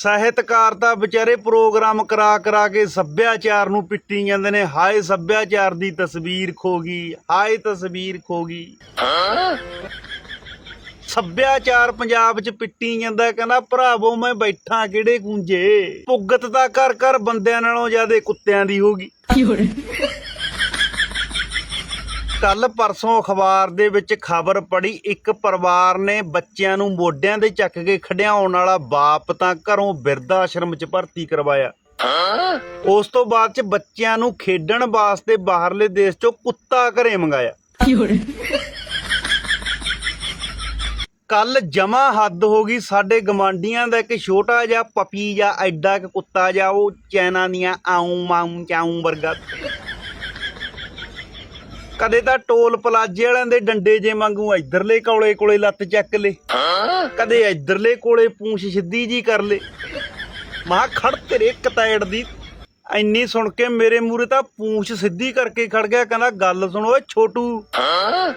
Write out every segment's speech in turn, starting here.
ਸਾਹਿਤਕਾਰ ਤਾਂ ਵਿਚਾਰੇ ਪ੍ਰੋਗਰਾਮ ਕਰਾ ਕਰਾ ਕੇ ਸੱਭਿਆਚਾਰ ਨੂੰ ਪਿੱਟੀ ਜਾਂਦੇ ਨੇ। ਹਾਏ ਸੱਭਿਆਚਾਰ ਦੀ ਤਸਵੀਰ ਖੋ ਗਈ। ਹਾਏ ਤਸਵੀਰ ਖੋ ਗਈ। ਸੱਭਿਆਚਾਰ ਪੰਜਾਬ 'ਚ ਪਿੱਟੀ ਜਾਂਦਾ ਕਹਿੰਦਾ ਭਰਾਵੋ ਮੈਂ ਬੈਠਾ ਕਿਹੜੇ ਗੁੰਜੇ? ਪੁੱਗਤ ਤਾਂ ਕਰ ਕਰ ਬੰਦਿਆਂ ਨਾਲੋਂ ਜ਼ਿਆਦਾ ਕੁੱਤਿਆਂ ਦੀ ਹੋਗੀ 有人，ਕੱਲ ਪਰਸੋਂ ਅਖਬਾਰ ਦੇ ਵਿੱਚ ਖਬਰ ਪੜੀ ਇੱਕ ਪਰਿਵਾਰ ਨੇ ਬੱਚਿਆਂ ਨੂੰ ਮੋਢਿਆਂ ਤੇ ਚੱਕ ਕੇ ਖੜਿਆਉਣ ਵਾਲਾ ਬਾਪ ਤਾਂ ਘਰੋਂ ਬਿਰਧ ਆਸ਼ਰਮ 'ਚ ਭਰਤੀ ਕਰਵਾਇਆ। ਉਸ ਤੋਂ ਬਾਅਦ 'ਚ ਬੱਚਿਆਂ ਨੂੰ ਖੇਡਣ ਵਾਸਤੇ ਬਾਹਰਲੇ ਦੇਸ਼ 'ਚੋਂ ਕੁੱਤਾ ਘਰੇ ਮੰਗਾਇਆ। ਕੱਲ ਜਮਾ ਹੱਦ ਹੋ ਗਈ ਸਾਡੇ ਗਮਾਂਡੀਆਂ ਦਾ ਇੱਕ ਛੋਟਾ ਜਿਹਾ ਪਪੀ ਜਾਂ ਐਡਾ ਕੁ ਕੁੱਤਾ ਜਾਂ ਉਹ ਚੈਨਾ ਦੀਆਂ ਆਉਂ ਮਾਉਂ ਚਾਉਂ ਵਰਗਾ। ਕਦੇ ਤਾਂ ਟੋਲ ਪਲਾਜੇ ਵਾਲਿਆਂ ਦੇ ਡੰਡੇ ਜੇ ਵਾਂਗੂ ਇਧਰਲੇ ਕੋਲੇ ਕੋਲੇ ਲੱਤ ਚੱਕ ਲੇ। ਕਦੇ ਇਧਰਲੇ ਕੋਲੇ ਪੂੰਛ ਸਿੱਧੀ ਜੀ ਕਰ ਲੇ। ਮਾ, ਖੜ ਤੇਰੇ ਕਤੈੜ ਦੀ। ਇੰਨੀ ਸੁਣ ਕੇ ਮੇਰੇ ਮੂਰੇ ਤਾਂ ਪੂੰਛ ਸਿੱਧੀ ਕਰਕੇ ਖੜ ਗਿਆ, ਕਹਿੰਦਾ, ਗੱਲ ਸੁਣ ਓਏ ਛੋਟੂ।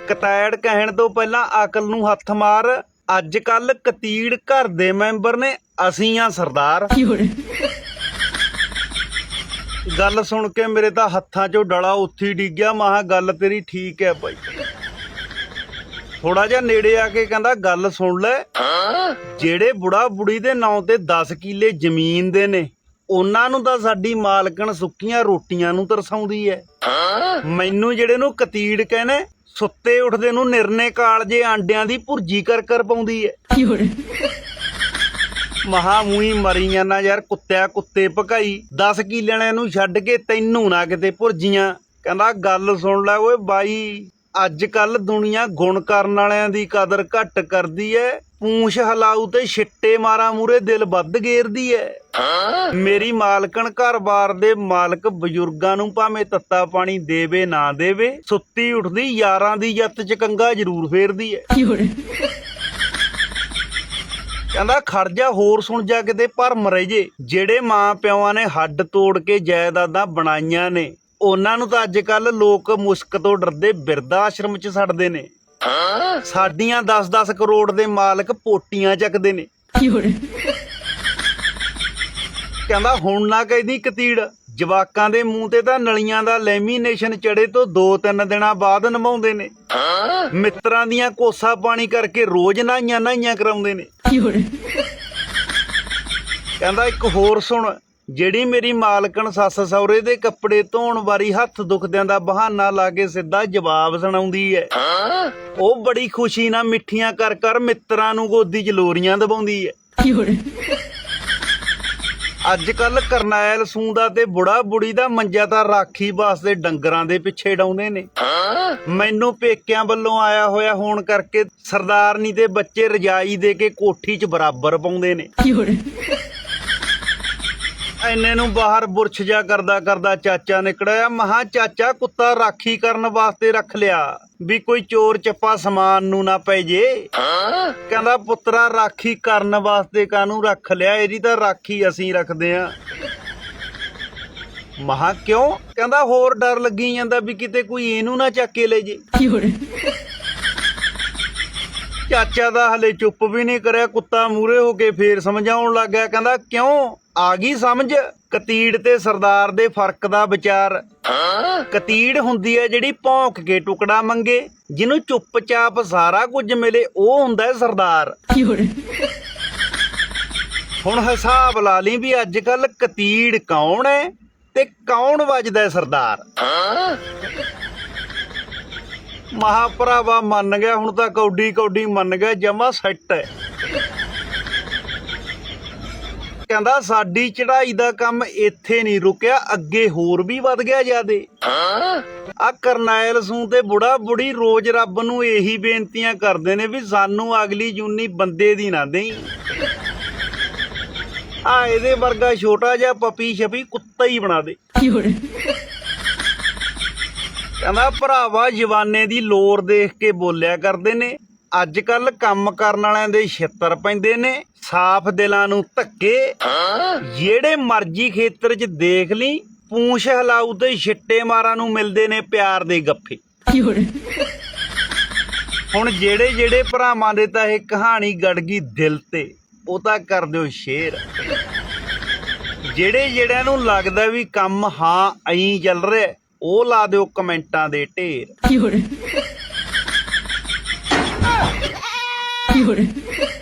ਕਤੈੜ ਕਹਿਣ ਤੋਂ ਪਹਿਲਾਂ ਅਕਲ ਨੂੰ ਹੱਥ ਮਾਰ। ਅੱਜ ਕੱਲ ਕਤੀੜ ਘਰ ਦੇ ਮੈਂਬਰ ਨੇ, ਅਸੀਂ ਆ ਸਰਦਾਰ।，ਗੱਲ ਸੁਣ ਕੇ ਮੇਰੇ ਤਾਂ ਹੱਥਾਂ 'ਚੋਂ ਡਲਾ ਉੱਥੇ ਹੀ ਡਿੱਗ ਗਿਆ। ਮਹਾ ਗੱਲ ਤੇਰੀ ਠੀਕ ਹੈ ਭਾਈ ਥੋੜਾ ਜਿਹਾ ਨੇੜੇ ਆ ਕੇ ਕਹਿੰਦਾ ਗੱਲ ਸੁਣ ਲੈ। ਜਿਹੜੇ ਬੁੜਾ ਬੁੜੀ ਦੇ ਨਾਂ ਤੇ 10 ਕਿੱਲੇ ਜ਼ਮੀਨ ਦੇ ਨੇ ਉਹਨਾਂ ਨੂੰ ਤਾਂ ਸਾਡੀ ਮਾਲਕਣ ਸੁੱਕੀਆਂ ਰੋਟੀਆਂ ਨੂੰ ਤਰਸਾਉਂਦੀ ਐ। ਮੈਨੂੰ ਜਿਹੜੇ ਨੂੰ ਕਤੀੜ ਕਹਿੰਦੇ ਸੁੱਤੇ ਉੱਠਦੇ ਨੂੰ ਨਿਰਨੇ ਕਾਲਜੇ ਆਂਡਿਆਂ ਦੀ ਭੁਰਜੀ ਕਰ ਕਰ ਪਾਉਂਦੀ ਐ। ਮਹਾ ਮੂਹੀ ਮਰੀ ਜਾਣਾ ਯਾਰ, ਕੁੱਤਿਆ ਕੁੱਤੇ ਭਕਾਈ। 10 ਕੀ ਲੈਣਾ ਇਹਨੂੰ ਛੱਡ ਕੇ ਤੈਨੂੰ ਨਾ ਕਿਤੇ ਭੁਰਜੀਆਂ। ਕਹਿੰਦਾ, ਗੱਲ ਸੁਣ ਲੈ ਓਏ ਬਾਈ ਅੱਜ ਕੱਲ ਦੁਨੀਆ ਗੁਣ ਕਰਨ ਵਾਲਿਆਂ ਦੀ ਕਦਰ ਘੱਟ ਕਰਦੀ ਐ। ਪੂੰਛ ਹਲਾਉ ਤੇ ਛਿੱਟੇ ਮਾਰਾ ਮੂਰੇ ਦਿਲ ਵੱਧ ਗੇਰਦੀ ਐ। ਮੇਰੀ ਮਾਲਕਣ ਘਰ-ਬਾਰ ਦੇ ਮਾਲਕ ਬਜ਼ੁਰਗਾਂ ਨੂੰ ਭਾਵੇਂ ਤੱਤਾ ਪਾਣੀ ਦੇਵੇ, ਨਾ ਦੇਵੇ, ਸੁੱਤੀ ਉੱਠਦੀ ਯਾਰਾਂ ਦੀ ਜੱਤ ਚ ਕੰਗਾ ਜ਼ਰੂਰ ਫੇਰਦੀ ਐ।，ਕਹਿੰਦਾ ਖੜ ਜਾ ਹੋਰ ਸੁਣ ਜਾ ਕਿਤੇ ਪਰ ਮਰੇ ਜੇ। ਜਿਹੜੇ ਮਾਂ ਪਿਓਾਂ ਨੇ ਹੱਡ ਤੋੜ ਕੇ ਜਾਇਦਾਦਾਂ ਬਣਾਈਆਂ ਨੇ ਉਹਨਾਂ ਨੂੰ ਤਾਂ ਅੱਜ ਕੱਲ ਲੋਕ ਮੁਸ਼ਕ ਤੋਂ ਡਰਦੇ ਬਿਰਧ ਆਸ਼ਰਮ 'ਚ ਛੱਡਦੇ ਨੇ। ਸਾਡੀਆਂ 10-10 ਕਰੋੜ ਦੇ ਮਾਲਕ ਪੋਟੀਆਂ ਚੱਕਦੇ ਨੇ，ਕਹਿੰਦਾ ਹੁਣ ਨਾ ਕਹਿੰਦੀ ਕਤੀੜ ਜਵਾਕਾਂ ਦੇ ਮੂੰਹ ਤੇ ਤਾਂ ਨਲੀਆਂ ਦਾ ਲੈਮੀਨੇਸ਼ਨ ਚੜੇ ਤੋਂ 2-3 ਦਿਨਾਂ ਬਾਅਦ ਨਵਾਉਂਦੇ ਨੇ। ਮਿੱਤਰਾਂ ਦੀਆਂ ਕੋਸਾ ਪਾਣੀ ਕਰਕੇ ਰੋਜ਼ ਨਾਈਆਂ ਨਾਈਆਂ ਕਰਾਉਂਦੇ ਨੇ। ਕਹਿੰਦਾ ਇੱਕ ਹੋਰ ਸੁਣ, ਜਿਹੜੀ ਮੇਰੀ ਮਾਲਕਣ ਸੱਸ ਸਹੁਰੇ ਦੇ ਕੱਪੜੇ ਧੋਣ ਵਾਰੀ ਹੱਥ ਦੁਖਦਿਆਂ ਦਾ ਬਹਾਨਾ ਲਾ ਕੇ ਸਿੱਧਾ ਜਵਾਬ ਸੁਣਾਉਂਦੀ ਹੈ ਉਹ ਬੜੀ ਖੁਸ਼ੀ ਨਾਲ ਮਿੱਠੀਆਂ ਕਰ ਕਰ ਮਿੱਤਰਾਂ ਨੂੰ ਗੋਦੀ 'ਚ ਲੋਰੀਆਂ ਦਬਾਉਂਦੀ ਐ।，ਅੱਜ ਕੱਲ ਕਰਨੈਲ ਸੂੰਦਾ ਤੇ ਬੁੜਾ ਬੁੜੀ ਦਾ ਮੰਜਾ ਤਾਂ ਰਾਖੀ ਵਾਸਤੇ ਡੰਗਰਾਂ ਦੇ ਪਿੱਛੇ ਡਾਉਂਦੇ ਨੇ। ਮੈਨੂੰ ਪੇਕਿਆਂ ਵੱਲੋਂ ਆਇਆ ਹੋਇਆ ਹੋਣ ਕਰਕੇ ਸਰਦਾਰਨੀ ਤੇ ਬੱਚੇ ਰਜਾਈ ਦੇ ਕੇ ਕੋਠੀ 'ਚ ਬਰਾਬਰ ਪਾਉਂਦੇ ਨੇ।，ਐਨੇ ਨੂੰ ਬਾਹਰ ਬੁਰਛ ਜਾ ਕਰਦਾ ਕਰਦਾ ਚਾਚਾ ਨਿਕੜਿਆ ਮਹਾ ਚਾਚਾ ਕੁੱਤਾ ਰਾਖੀ ਕਰਨ ਵਾਸਤੇ ਰੱਖ ਲਿਆ। ਵੀ ਕੋਈ ਚੋਰ ਚੱਪਾ ਸਮਾਨ ਨੂੰ ਨਾ ਪੈ ਜੇ। ਕਹਿੰਦਾ ਪੁੱਤਰਾ ਰਾਖੀ ਕਰਨ ਵਾਸਤੇ ਕਾਨੂੰ ਰੱਖ ਲਿਆ? ਇਹਦੀ ਤਾਂ ਰਾਖੀ ਅਸੀਂ ਰੱਖਦੇ ਆ। ਮਹਾ ਕਿਉਂ? ਕਹਿੰਦਾ ਹੋਰ ਡਰ ਲੱਗੀ ਜਾਂਦਾ ਵੀ ਕਿਤੇ ਕੋਈ ਇਹਨੂੰ ਨਾ ਚੱਕ ਕੇ ਲੈ ਜੇ，ਚਾਚਾ ਦਾ ਹਲੇ ਚੁੱਪ ਵੀ ਨਹੀਂ ਕਰਿਆ। ਕੁੱਤਾ ਮੂਰੇ ਹੋ ਕੇ ਫੇਰ ਸਮਝਾਉਣ ਲੱਗ ਗਿਆ। ਕਹਿੰਦਾ ਕਿਉਂ? ਆ ਗਈ ਸਮਝ? ਕਤੀੜ ਤੇ ਸਰਦਾਰ ਦੇ ਫ਼ਰਕ ਦਾ ਵਿਚਾਰ। ਕਤੀੜ ਹੁੰਦੀ ਹੈ ਜਿਹੜੀ ਭੌਂਕ ਕੇ ਟੁਕੜਾ ਮੰਗੇ, ਜਿਹਨੂੰ ਚੁੱਪਚਾਪ ਸਾਰਾ ਕੁਝ ਮਿਲੇ, ਉਹ ਹੁੰਦਾ ਹੈ ਸਰਦਾਰ। ਹੁਣ ਹਿਸਾਬ ਲਾ ਲਈ ਵੀ ਅੱਜ ਕੱਲ ਕਤੀੜ ਕੌਣ ਹੈ ਤੇ ਕੌਣ ਵੱਜਦਾ ਹੈ ਸਰਦਾਰ? ਮਹਾਪਰਾਵਾ ਮੰਨ ਗਿਆ, ਹੁਣ ਤਾਂ ਕੌਡੀ ਕੌਡੀ ਮੰਨ ਗਿਆ, ਜਮਾ ਸੱਟ ਹੈ। ਕਹਿੰਦਾ ਸਾਡੀ ਚੜ੍ਹਾਈ ਦਾ ਕੰਮ ਇੱਥੇ ਨਹੀਂ ਰੁਕਿਆ ਅੱਗੇ ਹੋਰ ਵੀ ਵੱਧ ਗਿਆ ਜਿਆਦੇ। ਆ ਕਰਨੈਲ ਸੂ ਤੇ ਬੁੜਾ ਬੁੜੀ ਰੋਜ਼ ਰੱਬ ਨੂੰ ਇਹੀ ਬੇਨਤੀਆਂ ਕਰਦੇ ਨੇ ਵੀ ਸਾਨੂੰ ਅਗਲੀ ਜੂਨੀ ਬੰਦੇ ਦੀ ਨਾ ਦੇਈ। ਆ ਇਹਦੇ ਵਰਗਾ ਛੋਟਾ ਜਿਹਾ ਪਪੀ ਛਪੀ ਕੁੱਤਾ ਹੀ ਬਣਾ ਦੇ，ਕਹਿੰਦਾ ਭਰਾਵਾ ਜਵਾਨੇ ਦੀ ਲੋਰ ਦੇਖ ਕੇ ਬੋਲਿਆ ਕਰਦੇ ਨੇ ਅੱਜ ਕੱਲ ਕੰਮ ਕਰਨ ਵਾਲਿਆਂ ਦੇ ਛਿੱਤਰ ਪੈਂਦੇ ਨੇ ਸਾਫ਼ ਦਿਲਾਂ ਨੂੰ ਧੱਕੇ ਜਿਹੜੇ ਮਰਜ਼ੀ ਖੇਤਰ 'ਚ ਦੇਖ ਲਈ ਪੂੰਛ ਹਲਾਉ ਤੇ ਛਿੱਟੇ ਮਾਰਾਂ ਨੂੰ ਮਿਲਦੇ ਨੇ ਪਿਆਰ ਦੇ ਗੱਫੇ। ਹੁਣ? ਜਿਹੜੇ ਜਿਹੜੇ ਭਰਾਵਾਂ ਦੇ ਤਾਂ ਇਹ ਕਹਾਣੀ ਗੜ ਗਈ ਦਿਲ ਤੇ ਉਹ ਤਾਂ ਕਰ ਦਿਓ ਸ਼ੇਰ। ਜਿਹੜੇ ਜਿਹੜਿਆਂ ਨੂੰ ਲੱਗਦਾ ਵੀ ਕੰਮ ਹਾਂ ਐਂ ਚੱਲ ਰਿਹਾ ਉਹ ਲਾ ਦਿਓ ਕਮੈਂਟਾਂ ਦੇ ਢੇਰ। ਕੀ ਹੋ ਰਿਹਾ ਕੀ ਹੋ ਰਿਹਾ